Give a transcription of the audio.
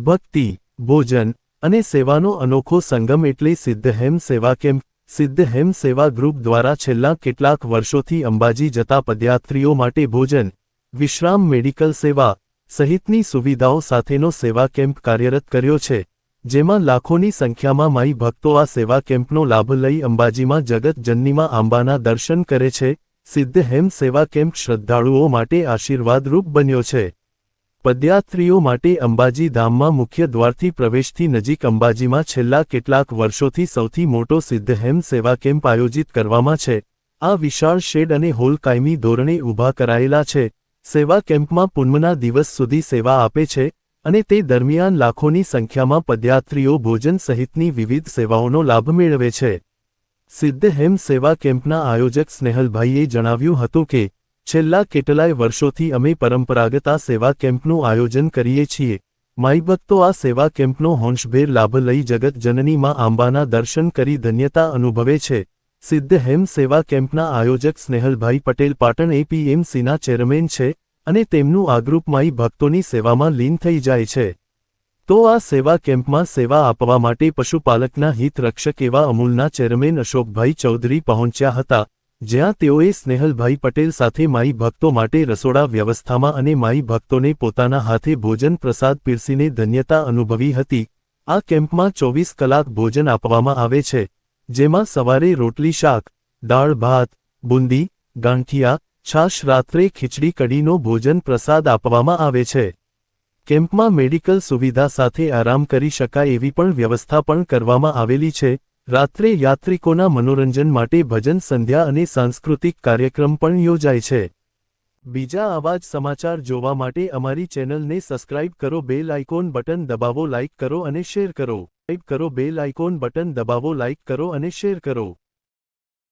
ભક્તિ, ભોજન અને સેવાનો અનોખો સંગમ એટલે સિદ્ધહેમ સેવા કેમ્પ સિદ્ધહેમ સેવા ગ્રુપ દ્વારા છેલ્લા કેટલાક વર્ષોથી અંબાજી જતા પદયાત્રીઓ માટે ભોજન, વિશ્રામ, મેડિકલ સેવા સહિતની સુવિધાઓ સાથેનો સેવા કેમ્પ કાર્યરત કર્યો છે, જેમાં લાખોની સંખ્યામાં માઈ ભક્તો આ સેવા કેમ્પનો લાભ લઈ અંબાજીમાં જગત જનનીમાં આંબાના દર્શન કરે છે. સિદ્ધહેમ સેવા કેમ્પ શ્રદ્ધાળુઓ માટે આશીર્વાદરૂપ બન્યો છે. પદયાત્રીઓ માટે અંબાજી ધામમાં મુખ્ય દ્વારથી પ્રવેશથી નજીક અંબાજીમાં છેલ્લા કેટલાક વર્ષોથી સૌથી મોટો સિદ્ધહેમ સેવા કેમ્પ આયોજિત કરવામાં છે. આ વિશાળ શેડ અને હોલ કાયમી ધોરણે ઊભા કરાયેલા છે. સેવા કેમ્પમાં પૂનમના દિવસ સુધી સેવા આપે છે અને તે દરમિયાન લાખોની સંખ્યામાં પદયાત્રીઓ ભોજન સહિતની વિવિધ સેવાઓનો લાભ મેળવે છે. સિદ્ધહેમ સેવા કેમ્પના આયોજક સ્નેહલભાઈએ જણાવ્યું હતું કે છેલ્લા કેટલાય વર્ષોથી અમે પરંપરાગત આ સેવા કેમ્પનું આયોજન કરીએ છીએ. માઈભક્તો આ સેવા કેમ્પનો હોંશભેર લાભ લઈ જગત જનનીમાં આંબાના દર્શન કરી ધન્યતા અનુભવે છે. સિદ્ધહેમ સેવા કેમ્પના આયોજક સ્નેહલભાઈ પટેલ પાટણ એપીએમસીના ચેરમેન છે અને તેમનું આ માઈ ભક્તોની સેવામાં લીન થઈ જાય છે. તો આ સેવા કેમ્પમાં સેવા આપવા માટે પશુપાલકના હિતરક્ષક એવા અમૂલના ચેરમેન અશોકભાઈ ચૌધરી પહોંચ્યા હતા. જ્યાં તેઓએ સ્નેહલભાઈ પટેલ સાથે માઈ ભક્તો માટે રસોડા વ્યવસ્થામાં અને માઈ ભક્તોને પોતાના હાથે ભોજન પ્રસાદ પીરસીને ધન્યતા અનુભવી હતી. આ કેમ્પમાં ચોવીસ કલાક ભોજન આપવામાં આવે છે, જેમાં સવારે રોટલી શાક, દાળ ભાત, બુંદી, ગાંઠિયા, છાશ, રાત્રે ખીચડી કઢીનો ભોજન પ્રસાદ આપવામાં આવે છે. કેમ્પમાં મેડિકલ સુવિધા સાથે આરામ કરી શકાય એવી પણ વ્યવસ્થા પણ કરવામાં આવેલી છે રાત્રે યાત્રિકોના મનોરંજન માટે ભજન, સંધ્યા અને સાંસ્કૃતિક કાર્યક્રમ પણ યોજાય છે. બીજા આવા જ સમાચાર જોવા માટે અમારી ચેનલને સબસ્ક્રાઇબ કરો, બેલ આઇકોન બટન દબાવો, લાઇક કરો અને શેર કરો. ટાઈપ કરો, બેલ આઇકોન બટન દબાવો, લાઇક કરો અને શેર કરો.